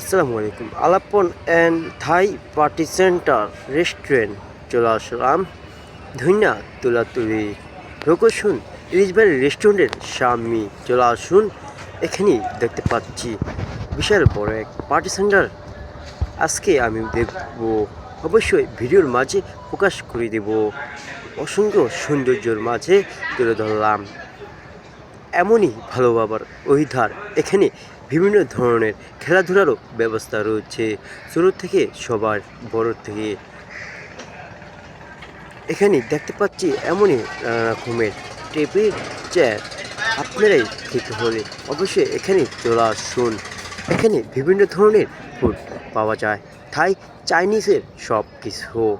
আসসালামু আলাইকুম। Alapon and Thai party center restaurant চলে আসলাম ধন্যা তুলাতুলি। লোকেশন ইলিশবাড়ি রেস্টুরেন্টের সামনে চলে আসুন। এখানে দেখতে পাচ্ছি বিশাল বড় এক পার্টি সেন্টার। আজকে আমি দেখব, অবশ্যই ভিডিওর মাঝে প্রকাশ করে দেব। অসংখ্য সৌন্দর্যের মাঝে তুলে ধরলাম। এমনই ভালো বাবার অহিধার এখানে বিভিন্ন ধরনের খেলাধুলারও ব্যবস্থা রয়েছে। ছোট থেকে সবার বড় থেকে। এখানে দেখতে পাচ্ছি এমনই নানা রকমের টেবিল, চেয়ার। আপনারাই খেতে হলে অবশ্যই এখানে চলে আসুন। এখানে বিভিন্ন ধরনের ফুড পাওয়া যায়। থাই, চাইনিজের সব কিছু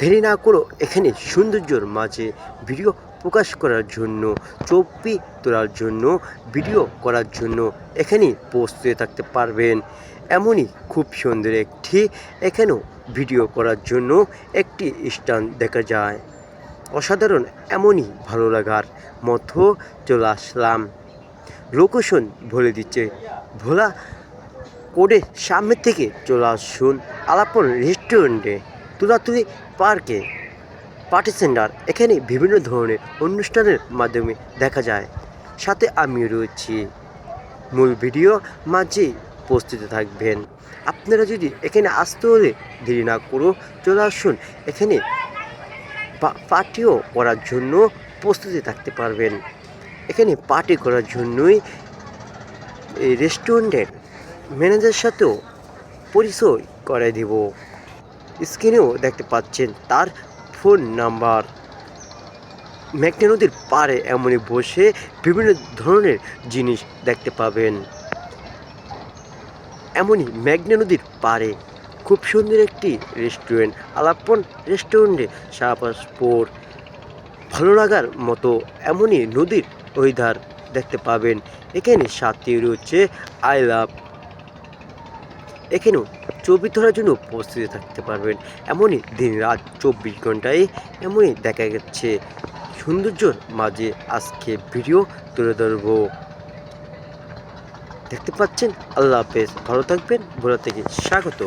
দেরি না করো এখানে সৌন্দর্যর মাঝে ভিডিও প্রকাশ করার জন্য ছবি তোলার জন্য, ভিডিও করার জন্য এখানে প্রস্তুত থাকতে পারবেন। এমনই খুব সুন্দর একটি, এখানেও ভিডিও করার জন্য একটি স্টান দেখা যায়। অসাধারণ এমনই ভালো লাগার মতো চলে আসলাম। লোকেশন বলে দিচ্ছে, ভোলা কোডের সামনে থেকে চলে আসুন আলাপন রেস্টুরেন্টে, তুলাতুলি পার্কে। পার্টি সেন্টার এখানে বিভিন্ন ধরনের অনুষ্ঠানের মাধ্যমে দেখা যায়। সাথে আমি রয়েছি। মূল ভিডিও মাঝে উপস্থিত থাকবেন। আপনারা যদি এখানে আসতে হলে দেরি না করো চলে আসুন। এখানে পার্টিও করার জন্য প্রস্তুতি থাকতে পারবেন। এখানে পার্টি করার জন্যই এই রেস্টুরেন্টের ম্যানেজারের সাথেও পরিচয় করে দেব। স্ক্রিনেও দেখতে পাচ্ছেন তার ফোন নাম্বার। মেঘনা নদীর পাড়ে এমনই বসে বিভিন্ন ধরনের জিনিস দেখতে পাবেন। এমনই মেঘনা নদীর পাড়ে খুব সুন্দর একটি রেস্টুরেন্ট আলাপন রেস্টুরেন্টে শাহবাজপুর ভালো লাগার মতো এমনই নদীর ওই ধার দেখতে পাবেন। এখানে সাথে রয়েছে আই লাভ এখানেও ছবি ধরার জন্য প্রস্তুতি থাকতে পারবেন। এমনই দিন রাত চব্বিশ ঘন্টায় এমনই দেখা যাচ্ছে সৌন্দর্যর মাঝে আজকে ভিডিও তুলে ধরব। দেখতে পাচ্ছেন? আল্লাহ হাফেজ। ভালো থাকবেন। ভোলা থেকে স্বাগত।